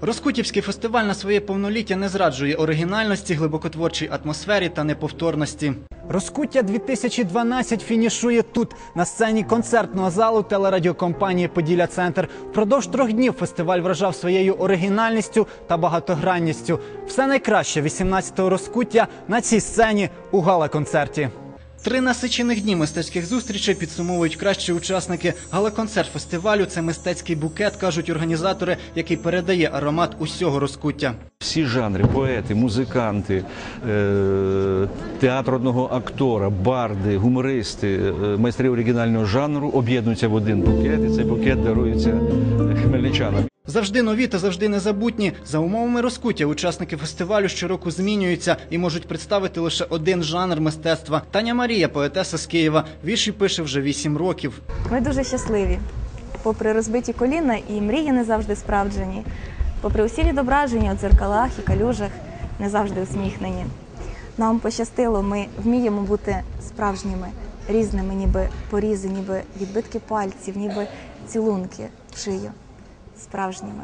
Розкутівський фестиваль на своє повноліття не зраджує оригінальності, глибокотворчій атмосфері та неповторності. Розкуття 2012 фінішує тут, на сцені концертного залу телерадіокомпанії Поділля Центр. Впродовж трьох днів фестиваль вражав своєю оригінальністю та багатогранністю. Все найкраще 18-го розкуття на цій сцені у гала-концерті. Три насичених дні мистецьких зустрічей підсумовують кращі учасники. Гала-концерт фестивалю це мистецький букет, кажуть організатори, який передає аромат усього розкуття. Всі жанри, поети, музиканти, е, театр одного актора, барди, гумористи, е, майстри оригінального жанру об'єднуються в один букет, і цей букет дарується хмельничанам. Завжди нові та завжди незабутні. За умовами розкуття учасники фестивалю щороку змінюються і можуть представити лише один жанр мистецтва. Таня Марія, поетеса з Києва, вірші пише вже вісім років. Ми дуже щасливі. Попри розбиті коліна і мрії не завжди справджені, попри усі відображення у дзеркалах і калюжах, не завжди усміхнені. Нам пощастило, ми вміємо бути справжніми, різними, ніби порізи, ніби відбитки пальців, ніби цілунки в шию. Справжніми.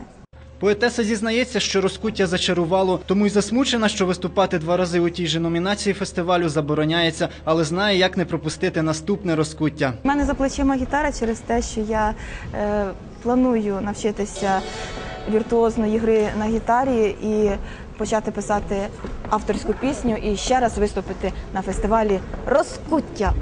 Поетеса зізнається, що розкуття зачарувало, тому й засмучена, що виступати два рази у тій же номінації фестивалю забороняється, але знає, як не пропустити наступне розкуття. У мене за плечима гітара через те, що я е, планую навчитися віртуозної гри на гітарі і почати писати авторську пісню і ще раз виступити на фестивалі Розкуття.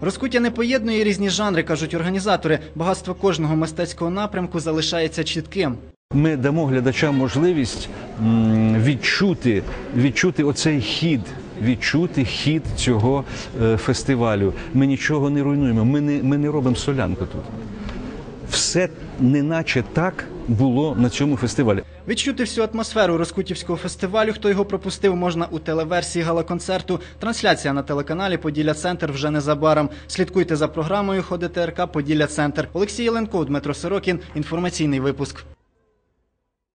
Розкуття не поєднує різні жанри, кажуть організатори. Багатство кожного мистецького напрямку залишається чітким. Ми дамо глядачам можливість відчути, відчути оцей хід. Відчути хід цього е, фестивалю. Ми нічого не руйнуємо. Ми не, ми не робимо солянку тут. Все неначе так було на цьому фестивалі. Відчути всю атмосферу Роскутівського фестивалю. Хто його пропустив, можна у телеверсії гала-концерту. Трансляція на телеканалі Поділля Центр вже незабаром. Слідкуйте за програмою Ходи ТРК Поділля Центр. Олексій Єленко, Дмитро Сорокін. Інформаційний випуск.